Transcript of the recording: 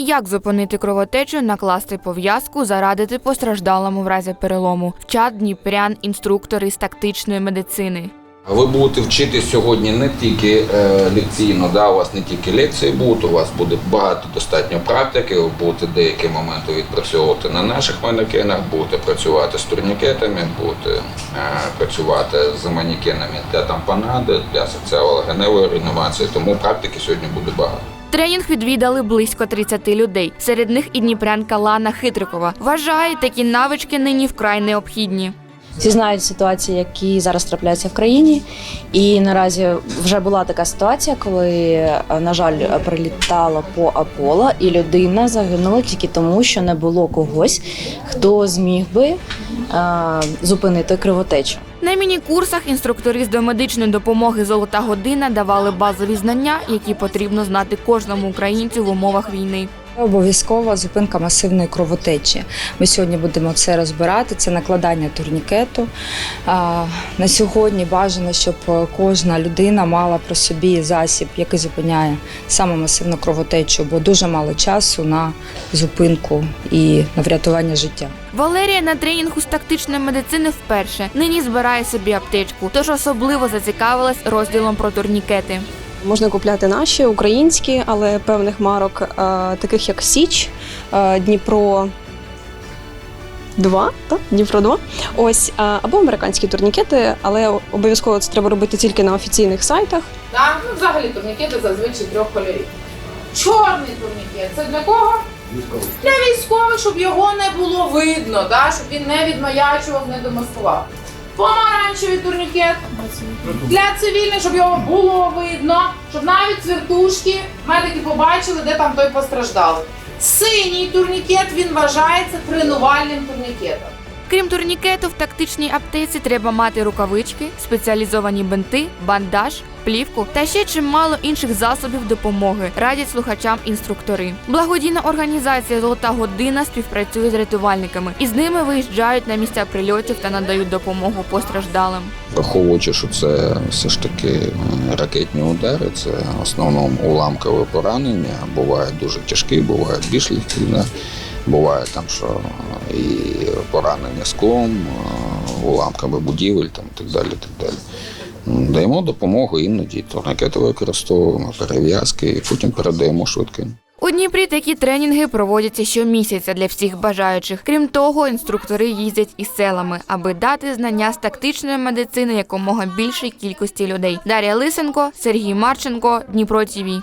Як зупинити кровотечу, накласти пов'язку, зарадити постраждалому в разі перелому. Вчать дніпрян інструктори з тактичної медицини. Ви будете вчити сьогодні не тільки е, лекційно, да, у вас не тільки лекції будуть, у вас буде багато достатньо практики, ви будете деякі моменти відпрацьовувати на наших манекенах, будете працювати з турнікетами, будете е, працювати з манекенами для тампонади, для соціологеневої реанімації, тому практики сьогодні буде багато. Тренінг відвідали близько 30 людей. Серед них і дніпрянка Лана Хитрикова. Вважає, такі навички нині вкрай необхідні. Всі знають ситуації, які зараз трапляються в країні. І наразі вже була така ситуація, коли, е, на жаль, прилітало по Аполло, і людина загинула тільки тому, що не було когось, хто зміг би е, зупинити кривотечу. На міні-курсах інструктори з домедичної допомоги Золота година давали базові знання, які потрібно знати кожному українцю в умовах війни. Обов'язкова зупинка масивної кровотечі. Ми сьогодні будемо це розбирати. Це накладання турнікету. На сьогодні бажано, щоб кожна людина мала при собі засіб, який зупиняє саме масивну кровотечу, бо дуже мало часу на зупинку і на врятування життя. Валерія на тренінгу з тактичної медицини вперше. Нині збирає собі аптечку, тож особливо зацікавилась розділом про турнікети. Можна купляти наші українські, але певних марок, е, таких як Січ, е, Дніпро. 2, так? Дніпро 2. Ось, е, або американські турнікети, але обов'язково це треба робити тільки на офіційних сайтах. Так, ну взагалі турнікети зазвичай трьох кольорів. Чорний турнікет це для кого? Військовий. Для військових, щоб його не було видно, да? щоб він не відмаячував, не демаскував. Помаранчевий турнікет для цивільних, щоб його було видно, щоб навіть цвертушки медики побачили, де там той постраждали. Синій турнікет він вважається тренувальним турнікетом. Крім турнікету, в тактичній аптеці треба мати рукавички, спеціалізовані бинти, бандаж, плівку та ще чимало інших засобів допомоги, радять слухачам інструктори. Благодійна організація Золота година співпрацює з рятувальниками і з ними виїжджають на місця прильотів та надають допомогу постраждалим. Враховуючи, що це все ж таки ракетні удари, це в основному уламкове поранення. Буває дуже тяжкі, буває більш легкі. Буває там, що і поранення склом, е, уламками будівель там, і так далі. Так далі. Даємо допомогу іноді, турникети використовуємо, перев'язки, і потім передаємо швидким. У Дніпрі такі тренінги проводяться щомісяця для всіх бажаючих. Крім того, інструктори їздять із селами, аби дати знання з тактичної медицини якомога більшій кількості людей. Дар'я Лисенко, Сергій Марченко, Дніпро ТІВІ.